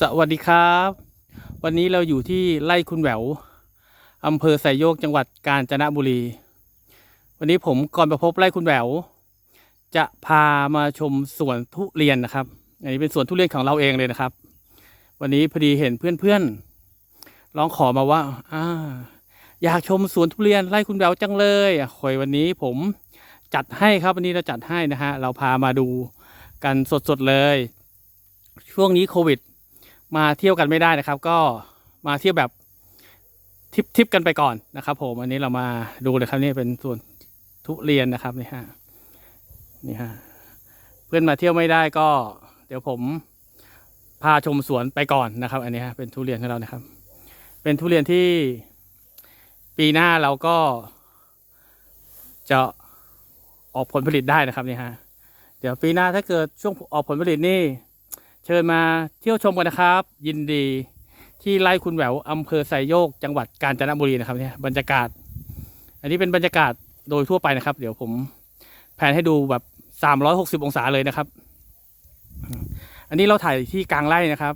สวัสดีครับ วันนี้เราอยู่ที่ไร่คุณแหววอำเภอไซโยกจังหวัดกาญจนบุรี วันนี้ผมก่อนประพบไร่คุณแหววจะพามาชมสวนทุเรียนนะครับ อันนี้เป็นสวนทุเรียนของเราเองเลยนะครับ วันนี้พอดีเห็นเพื่อนๆร้องขอมาว่าอ่าอยากชมสวนทุเรียนไร่คุณแหววจังเลยอะคอยวันนี้ผมจัดให้ครับวันนี้เราจัดให้นะฮะเราพามาดูกันสดๆเลย ช่วงนี้โควิด มาเที่ยวกันไม่ได้นะครับ ก็มาเที่ยวแบบทิปทิปกันไปก่อนนะครับ ผมอันนี้เรามาดูเลยครับนี่เป็นส่วนทุเรียนนะครับนี่ฮะนี่ฮะเพื่อนมาเที่ยวไม่ได้ก็ เดี๋ยวผมพาชมสวนไปก่อนนะครับ อันนี้ฮะเป็นทุเรียนของเรานะครับ เป็นทุเรียนที่ปีหน้าเราก็จะออกผลผลิตได้นะครับนี่ฮะเดี๋ยวปีหน้าถ้าเกิดช่วงออกผลผลิตนี่ เชิญมาเที่ยวชมกันนะครับ ยินดีที่ไร่คุณแหววอำเภอไซโยกจังหวัดกาญจนบุรีนะครับเนี่ยบรรยากาศ อันนี้เป็นบรรยากาศโดยทั่วไปนะครับ เดี๋ยวผมแผนให้ดูแบบสามร้อยหกสิบองศาเลยนะครับ อันนี้เราถ่ายที่กลางไร่นะครับ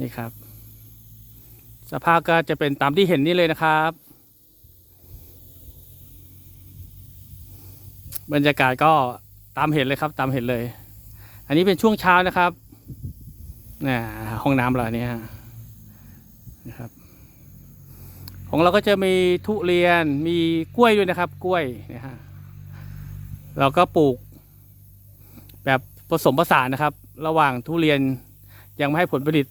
นี่ครับ สภาพก็จะเป็นตามที่เห็นนี่เลยนะครับ บรรยากาศก็ตามเห็นเลยครับ ตามเห็นเลย อันนี้เป็นช่วงเช้านะครับนี่ห้องน้ำเราเนี่ยนะครับ ของเราก็จะมีทุเรียนมีกล้วยด้วยนะครับ กล้วยนะฮะเราก็ปลูก แบบผสมผสานนะครับ ระหว่างทุเรียนยังไม่ให้ผลผลิต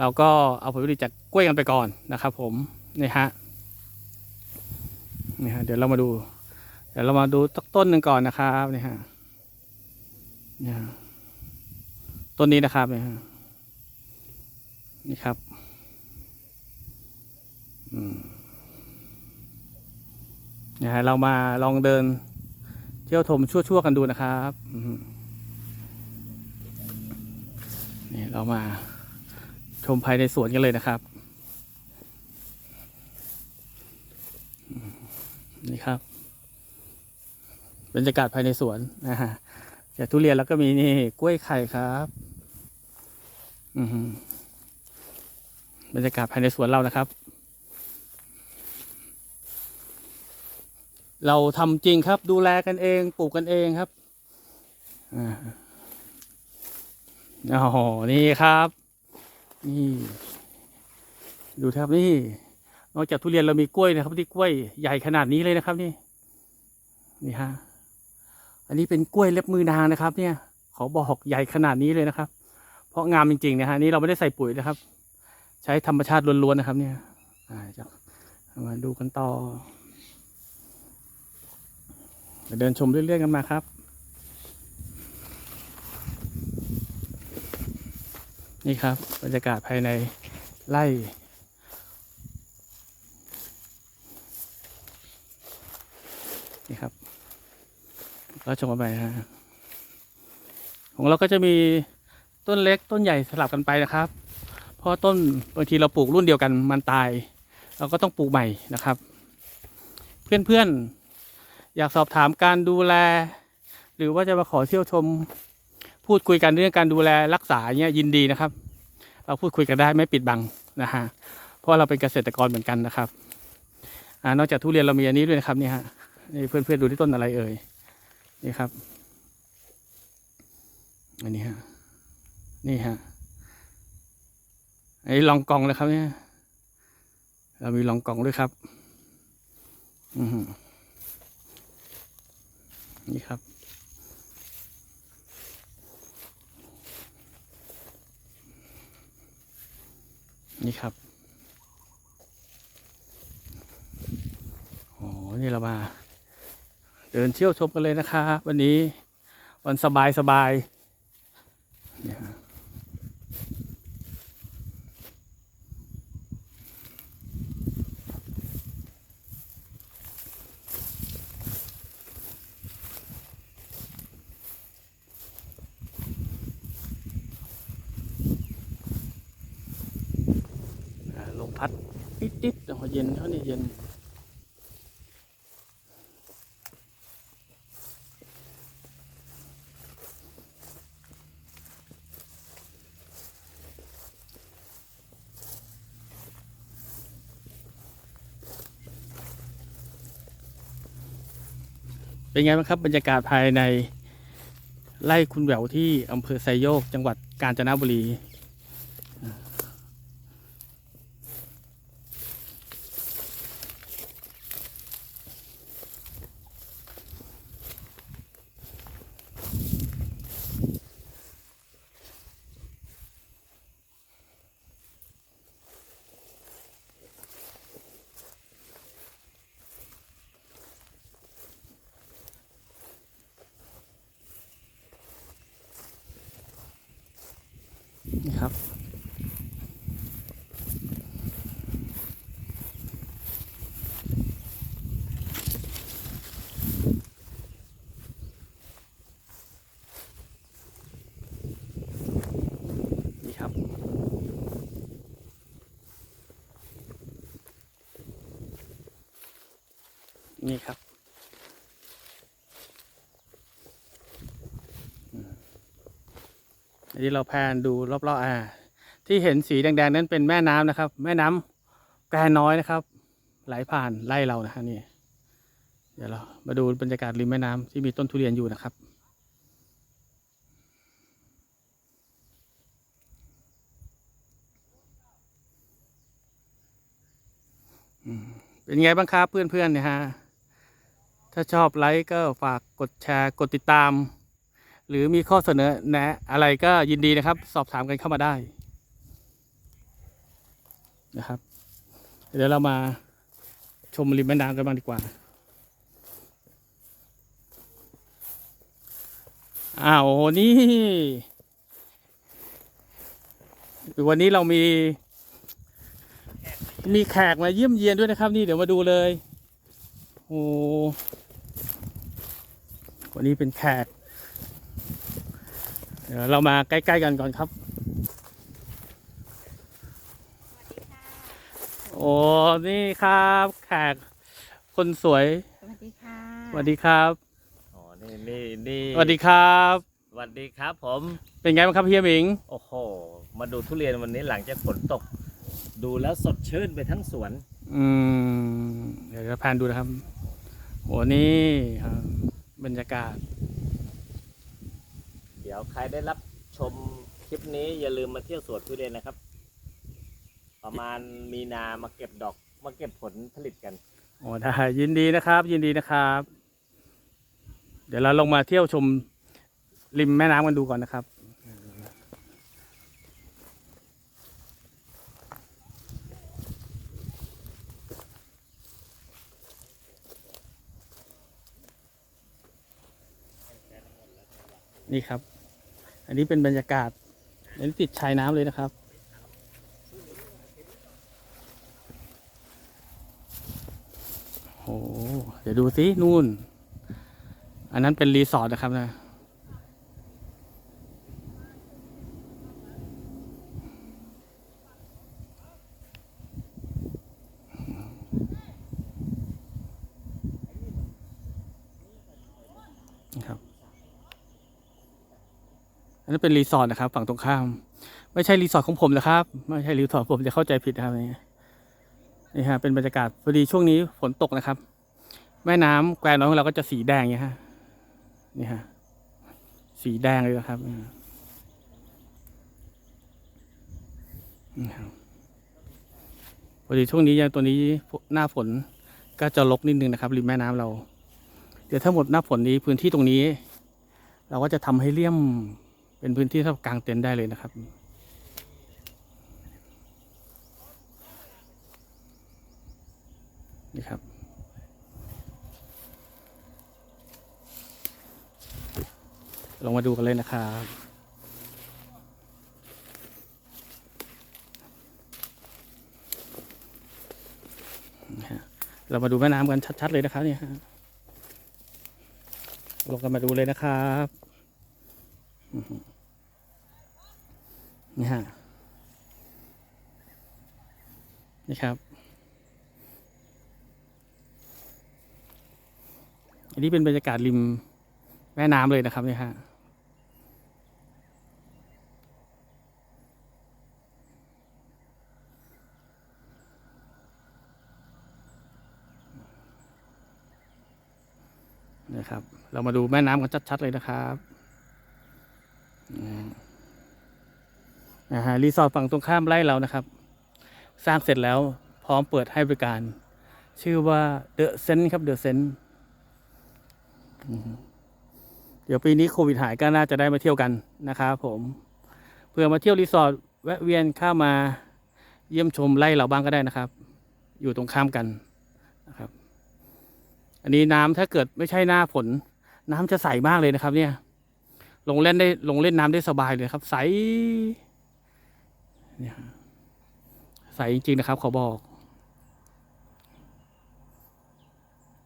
เราก็เอาผลผลิตจากกล้วยกันไปก่อนนะครับ ผมนี่ฮะนี่ฮะเดี๋ยวเรามาดู เดี๋ยวเรามาดูต้นหนึ่งก่อนนะครับนี่ฮะนี่ต้นนี้นะครับนี่ฮะนี่ครับอืมนี่ฮะเรามาลองเดิน เที่ยวชมชั่วๆกันดูนะครับนี่เรามาชมภายในสวนกันเลยนะครับ นี่ครับ บรรยากาศภายในสวนนะฮะจากทุเรียนแล้วก็มีนี่กล้วยไข่ครับอืบรรยากาศภายในสวนเรานะครับ เราทำจริงครับ ดูแลกันเอง ปลูกกันเองครับอ่าโอ้โหนี่ครับ นี่ ดูครับนี่ นอกจากทุเรียนเรามีกล้วยนะครับที่กล้วยใหญ่ขนาดนี้เลยนะครับ นี่ นี่ฮะ อันนี้เป็นกล้วยเล็บมือนางนะครับ เนี่ยขอบอกใหญ่ขนาดนี้เลยนะครับ เพราะงามจริงๆนะฮะนี่เราไม่ได้ใส่ปุ๋ยนะครับ ใช้ธรรมชาติล้วนๆนะครับ เนี่ยจะมาดูกันต่อเดี๋ยวเดินชมเรื่อยๆกันมาครับนี่ครับบรรยากาศภายในไร่นี่ครับ ก็ชมกันไปฮะของเราก็จะมีต้นเล็กต้นใหญ่สลับกันไปนะครับ เพราะต้นบางทีเราปลูกรุ่นเดียวกันมันตาย เราก็ต้องปลูกใหม่นะครับ เพื่อนๆ อยากสอบถามการดูแล หรือว่าจะมาขอเที่ยวชม พูดคุยกันเรื่องการดูแลรักษาเนี่ยยินดีนะครับ เราพูดคุยกันได้ไม่ปิดบังนะฮะเพราะเราเป็นเกษตรกรเหมือนกันนะครับอนอกจากทุเรียนเรามีอันนี้ด้วยนะครับนี่ฮะนี่เพื่อนๆดูที่ต้นอะไรเอ่ย นี่ครับ อันนี้ฮะ นี่ฮะไอ้ลองกองเลยครับเนี่ย เรามีลองกองด้วยครับ อือหือนี่ครับ นี่ครับ โอ้นี่เรามา เดินเที่ยวชมกันเลยนะครับวันนี้วันสบายสบายเนี่ยฮะลมพัดนิดๆแต่พอเย็นเท่านี้เย็น เป็นไงบ้างครับบรรยากาศภายในไร่คุณแหววที่อำเภอไซโยก จังหวัดกาญจนบุรี นี่ครับ นี่ครับ นี่ครับ อันนี้เราแพนดูรอบๆอ่าที่เห็นสีแดงๆนั้นเป็นแม่น้ำนะครับ แม่น้ำแกน้อยนะครับ ไหลผ่านไล่เรานะฮะนี่เดี๋ยวเรามาดูบรรยากาศริมแม่น้ำที่มีต้นทุเรียนอยู่นะครับเป็นไงบ้างครับเพื่อนๆเนี่ยฮะ ถ้าชอบไลค์ก็ฝากกดแชร์กดติดตาม หรือมีข้อเสนอแนะอะไรก็ยินดีนะครับ สอบถามกันเข้ามาได้นะครับ เดี๋ยวเรามาชมริมแม่น้ำกันบ้างดีกว่าอ้าวโหนี่ วันนี้เรามี มีแขกมาเยี่ยมเยียนด้วยนะครับ นี่เดี๋ยวมาดูเลยโอ้วันนี้เป็นแขก ดี๋ยวเรามาใกล้ ๆ กันก่อนครับ โอ้นี่ครับแขกคนสวยสวัสดีค่ะสวัสดีครับอ๋อนี่นี่นี่สวัสดีครับ สวัสดีครับ ผม เป็นไงบ้างครับเฮียหมิง โอ้โห มาดูทุเรียนวันนี้หลังจากฝนตก ดูแล้วสดชื่นไปทั้งสวน อืม เดี๋ยวจะพานดูนะครับโอ้นี่ครับบรรยากาศเดี๋ยวใครได้รับชมคลิปนี้อย่าลืมมาเที่ยวสวนทุเรียนนะครับ ประมาณมีนามาเก็บดอกมาเก็บผลผลิตกัน โอ้ได้ยินดีนะครับ ยินดีนะครับ เดี๋ยวเราลงมาเที่ยวชมริมแม่น้ำกันดูก่อนนะครับ นี่ครับ นนี้เป็นบรรยากาศ อันนี้ติดชายน้ำเลยนะครับ โอ้โหเดี๋ยวดูสินู่น อันนั้นเป็นรีสอร์ทนะครับนะครับ อันนั้นเป็นรีสอร์ทนะครับ ฝั่งตรงข้าม ไม่ใช่รีสอร์ทของผมนะครับ ไม่ใช่รีสอร์ทผมจะเข้าใจผิดนะครับนี่นี่ฮะเป็นบรรยากาศพอดีช่วงนี้ฝนตกนะครับ แม่น้ำแควน้อยของเราก็จะสีแดงเงี้ยฮะนี่ฮะสีแดงเลยนะครับนี่ครับพอดีช่วงนี้ยังตัวนี้หน้าฝนก็จะลกนิดนึงนะครับริมแม่น้ำเรา เดี๋ยวถ้าหมดหน้าฝนนี้พื้นที่ตรงนี้ เราก็จะทำให้เลี่ยม เป็นพื้นที่สำหรับกางเต็นท์ได้เลยนะครับ นี่ครับลองมาดูกันเลยนะครับฮะเรามาดูแม่น้ำกันชัด ๆ เลยนะครับเนี่ยฮะลงกันมาดูเลยนะครับ นี่ฮะนี่ครับอันนี้เป็นบรรยากาศริมแม่น้ำเลยนะครับเนี่ยฮะนะครับ เรามาดูแม่น้ำกันชัด ๆ เลยนะครับอืม นะฮะรีสอร์ทฝั่งตรงข้ามไร่เรานะครับ สร้างเสร็จแล้วพร้อมเปิดให้บริการ ชื่อว่าเดอะเซนครับเดอะเซนเดี๋ยวปีนี้โควิดหายก็น่าจะได้มาเที่ยวกันนะครับผมเพื่อมาเที่ยวรีสอร์ทแวะเวียนเข้ามาเยี่ยมชมไร่เราบ้างก็ได้นะครับ อยู่ตรงข้ามกันนะครับ อันนี้น้ำถ้าเกิดไม่ใช่หน้าฝนน้ำจะใสมากเลยนะครับ เนี่ย ลงเล่นได้ลงเล่นน้ำได้สบายเลยครับ ใส เนี่ยใสจริง ๆ นะครับ ขอบอก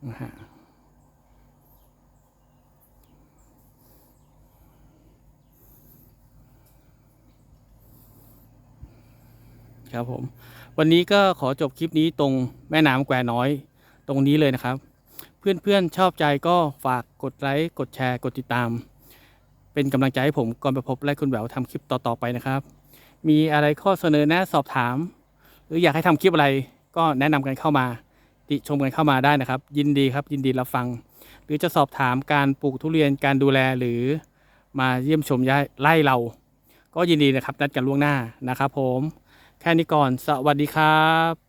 นะฮะครับผม วันนี้ก็ขอจบคลิปนี้ตรงแม่น้ำแควน้อยตรงนี้เลยนะครับ เพื่อนๆชอบใจก็ฝากกดไลค์กดแชร์กดติดตาม เป็นกำลังใจให้ผมก่อนไปพบและคุณแหววทำคลิปต่อๆไปนะครับ มีอะไรข้อเสนอแนะสอบถาม หรืออยากให้ทำคลิปอะไรก็แนะนำกันเข้ามา ติชมกันเข้ามาได้นะครับ ยินดีครับยินดีรับฟัง หรือจะสอบถามการปลูกทุเรียนการดูแลหรือมาเยี่ยมชมไล่เรา ก็ยินดีนะครับนัดกันล่วงหน้านะครับผม แค่นี้ก่อนสวัสดีครับ